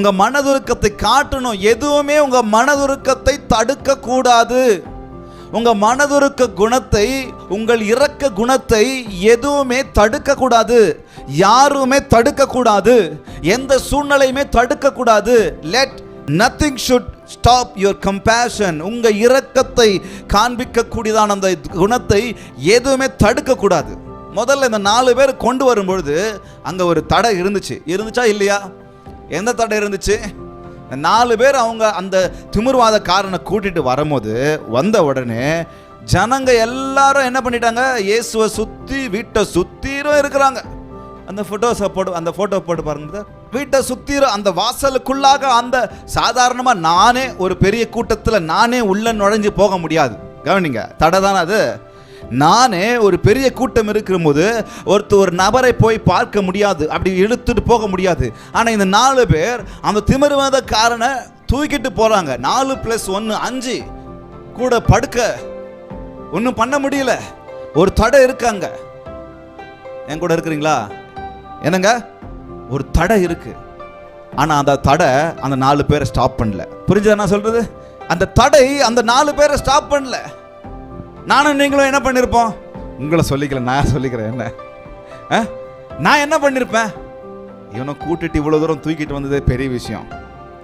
உங்க மனதுருக்கத்தை காட்டணும். எதுவுமே உங்க மனதுருக்கத்தை தடுக்க கூடாது உங்க மனதுருக்க குணத்தை உங்கள் இறக்க குணத்தை எதுவுமே தடுக்க கூடாது யாருமே தடுக்க கூடாது எந்த சூழ்நிலையுமே தடுக்க கூடாது let nothing should stop your compassion உங்க இரக்கத்தை காண்பிக்கக்கூடியதான அந்த குணத்தை எதுவுமே தடுக்க கூடாது முதல்ல இந்த நாலு பேர் கொண்டு வரும்பொழுது அங்க ஒரு தடை இருந்துச்சு. இருந்துச்சா இல்லையா? எந்த தடை இருந்துச்சு? நாலு பேர் அவங்க அந்த திமிர்வாதக்காரனை கூட்டிகிட்டு வரும்போது வந்த உடனே ஜனங்க எல்லாரும் என்ன பண்ணிட்டாங்க? இயேசுவை சுற்றி வீட்டை சுத்திரும் இருக்கிறாங்க. அந்த ஃபோட்டோஸை போட்டு அந்த ஃபோட்டோ போட்டு பாருங்க. வீட்டை சுத்திரும் அந்த வாசலுக்குள்ளாக அந்த சாதாரணமாக நானே ஒரு பெரிய கூட்டத்தில் நானே உள்ள நுழைஞ்சு போக முடியாது. கவனிங்க தடை தானே அது? நானே ஒரு பெரிய கூட்டம் இருக்கும்போது ஒருத்தர் ஒரு நபரை போய் பார்க்க முடியாது. அப்படி இழுத்துட்டு போக முடியாது. ஆனால் இந்த நாலு பேர் அந்த திமிர்வாதக்காரனை தூக்கிட்டு போகிறாங்க நாலு ப்ளஸ் ஒன்று அஞ்சு. கூட படுக்க ஒன்றும் பண்ண முடியல. ஒரு தடை இருக்காங்க. என் கூட இருக்கிறீங்களா? என்னங்க? ஒரு தடை இருக்கு. ஆனால் அந்த தடை அந்த நாலு பேரை ஸ்டாப் பண்ணல. புரிஞ்சதா நான் சொல்றது? அந்த தடை அந்த நாலு பேரை ஸ்டாப் பண்ணல. நானும் நீங்களும் என்ன பண்ணியிருப்போம் உங்களை சொல்லிக்கல நான் சொல்லிக்கிறேன் என்ன? நான் என்ன பண்ணியிருப்பேன் இவனை கூட்டிட்டு இவ்வளோ தூரம் தூக்கிட்டு வந்ததே பெரிய விஷயம்.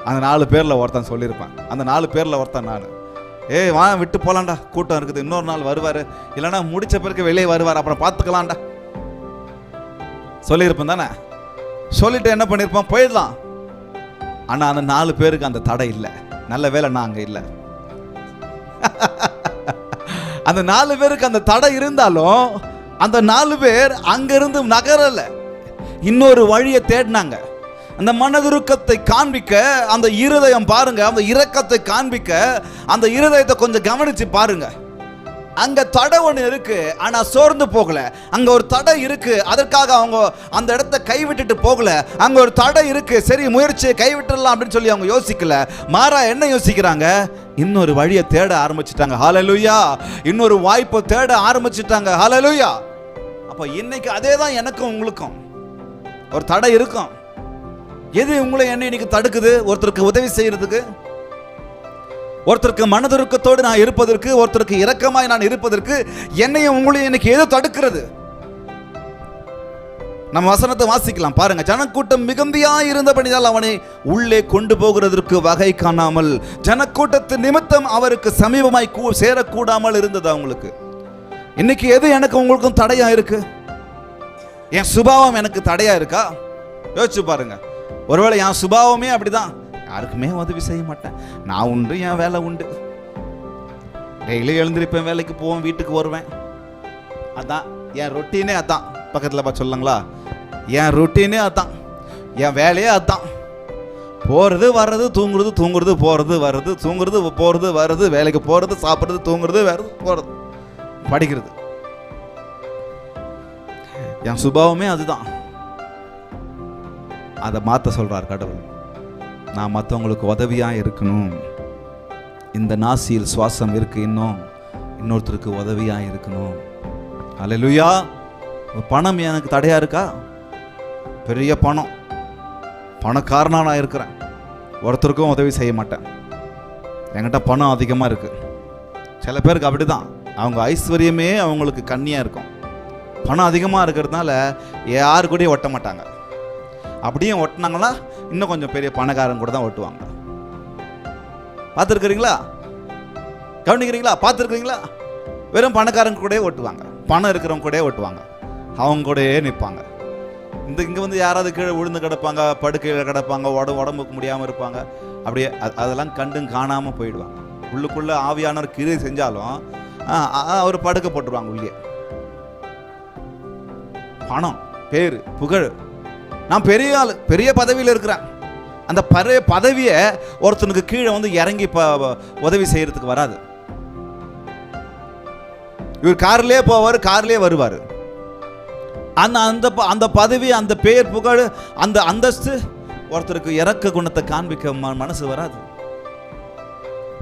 அந்த நாலு பேரில் ஒருத்தன் சொல்லியிருப்பேன். அந்த நாலு பேரில் ஒருத்தன் நான். ஏய் வா விட்டு போலாம்டா. கூட்டம் இருக்குது. இன்னொரு நாள் வருவார். இல்லைன்னா முடிச்ச பிறகு வெளியே வருவார். அப்புறம் பார்த்துக்கலாம்டா. சொல்லியிருப்பேன் தானே? சொல்லிட்டு என்ன பண்ணியிருப்பான் போயிடலாம். ஆனால் அந்த நாலு பேருக்கு அந்த தடை இல்லை. நல்ல வேலை நான் அங்கே இல்லை. அந்த நாலு பேருக்கு அந்த தடை இருந்தாலும் அந்த நாலு பேர் அங்கிருந்து நகரலை. இன்னொரு வழியை தேடினாங்க. அந்த மனதுருக்கத்தை காண்பிக்க அந்த இருதயம் பாருங்க அந்த இரக்கத்தை காண்பிக்க அந்த இருதயத்தை கொஞ்சம் கவனித்து பாருங்கள் அங்க தடை ஒன்று இருக்கு ஆனா சோர்ந்து போகல. அங்க ஒரு தடை இருக்கு அதற்காக அவங்க அந்த இடத்த கைவிட்டுட்டு போகல. அங்க ஒரு தடை இருக்கு சரி முயற்சியை கைவிட்டுடலாம் அப்படின்னு சொல்லி அவங்க யோசிக்கல. மாறா என்ன யோசிக்கிறாங்க? இன்னொரு வழியை தேட ஆரம்பிச்சிட்டாங்க. ஹalleluya இன்னொரு வாய்ப்பை தேட ஆரம்பிச்சிட்டாங்க. ஹalleluya அப்போ இன்னைக்கு அதே தான் எனக்கும் உங்களுக்கும். ஒரு தடை இருக்கும். எது உங்களை என்ன இன்னைக்கு தடுக்குது? ஒருத்தருக்கு உதவி செய்யறதுக்கு? ஒருத்தருக்கு மனதுருக்கத்தோடு நான் இருப்பதற்கு ஒருத்தருக்கு இரக்கமாய் நான் இருப்பதற்கு என்னையும் உங்களையும் எனக்கு ஏதோ தடுக்கிறது. நம்ம வசனத்தை வாசிக்கலாம் பாருங்க. ஜனக்கூட்டம் மிகுந்தியா இருந்தபடியால் அவனை உள்ளே கொண்டு போகிறதற்கு வகை காணாமல் ஜனக்கூட்டத்து நிமித்தம் அவருக்கு சமீபமாய் கூ சேரக்கூடாமல் இருந்தது அவங்களுக்கு இன்னைக்கு எது எனக்கு உங்களுக்கும் தடையா இருக்கு? என் சுபாவம் எனக்கு தடையா இருக்கா? யோசிச்சு பாருங்க. ஒருவேளை என் சுபாவமே அப்படிதான். யாருக்குமே உதவி செய்ய மாட்டேன். நான் உண்டு என் வேலை உண்டு. டெய்லி எழுந்திருப்பேன் வேலைக்கு போவேன் வீட்டுக்கு வருவேன். அதான் என் ரொட்டீனே அதான். பக்கத்தில் பா சொல்லுங்களா? என் ரொட்டீனே அதான். என் வேலையே அதான். போகிறது வர்றது தூங்குறது தூங்குறது போகிறது வர்றது தூங்குறது போகிறது வர்றது வேலைக்கு போகிறது சாப்பிட்றது தூங்குறது வர்றது போகிறது படிக்கிறது. என் சுபாவமே அதுதான். அதை மாற்ற சொல்கிறார் கடவுள். நான் மற்றவங்களுக்கு உதவியாக இருக்கணும். இந்த நாசியில் சுவாசம் இருக்கு இன்னும் இன்னொருத்தருக்கு உதவியாக இருக்கணும். அல்லேலூயா பணம் எனக்கு தடையாக இருக்கா? பெரிய பணம். பணக்காரனாக நான் இருக்கிறேன். ஒருத்தருக்கும் உதவி செய்ய மாட்டேன். என்கிட்ட பணம் அதிகமாக இருக்குது சில பேருக்கு அப்படிதான். அவங்க ஐஸ்வர்யமே அவங்களுக்கு கண்ணியாக இருக்கும். பணம் அதிகமாக இருக்கிறதுனால யாரு கூடயும் ஒட்ட மாட்டாங்க. அப்படியே ஒட்டினாங்கன்னா இன்னும் கொஞ்சம் பெரிய பணக்காரங்க கூட தான் ஒட்டுவாங்க. பார்த்துருக்குறீங்களா? கவனிக்கிறீங்களா? பார்த்துருக்குறீங்களா? வெறும் பணக்காரங்க கூடயே ஓட்டுவாங்க பணம் இருக்கிறவங்க கூடயே ஓட்டுவாங்க அவங்க கூடயே நிற்பாங்க. இந்த இங்கே வந்து யாராவது கீழே விழுந்து கிடப்பாங்க படுக்கையில் கிடப்பாங்க உட உடம்புக்கு முடியாமல் இருப்பாங்க அப்படியே அதெல்லாம் கண்டும் காணாமல் போயிடுவாங்க. உள்ளுக்குள்ளே ஆவியானவர் கிரியை செஞ்சாலும் ஆ, அவர் படுக்க போட்டுருவாங்க உள்ளே. பணம் பேர் புகழ் நான் பெரிய ஆள் பெரிய பதவியில் இருக்கிறேன். அந்த பழைய பதவியை ஒருத்தனுக்கு கீழே வந்து இறங்கி ப உதவி செய்கிறதுக்கு வராது. இவர் கார்லேயே போவார் கார்லேயே வருவார். அந்த அந்த ப- அந்த பதவி அந்த பெயர் புகழ் அந்த அந்தஸ்து ஒருத்தருக்கு இறக்க குணத்தை காண்பிக்க ம- மனசு வராது.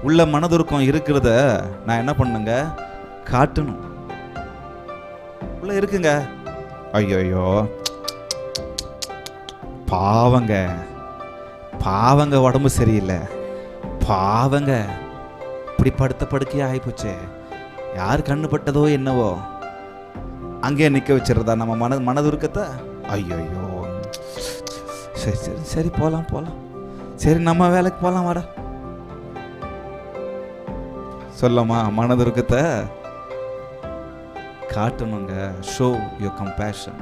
உள்ள மனதுருக்கம் இருக்கிறத நான் என்ன பண்ணுங்க? காட்டணும். உள்ள இருக்குங்க. ஐயோ பாவங்க. பாவங்க உடம்பு சரியில்லை. பாவங்க. இப்படி படுத்த படுக்கையே ஆகிப்போச்சு யார் கண்ணு பட்டதோ என்னவோ. அங்கேயே நிற்க வச்சிடறதா நம்ம மன மனதுருக்கத்தை? ஐயோ சரி சரி சரி போகலாம் போகலாம் சரி நம்ம வேலைக்கு போகலாம் வாடா. சொல்லம்மா மனதுருக்கத்தை. காட்டணுங்க. Show your compassion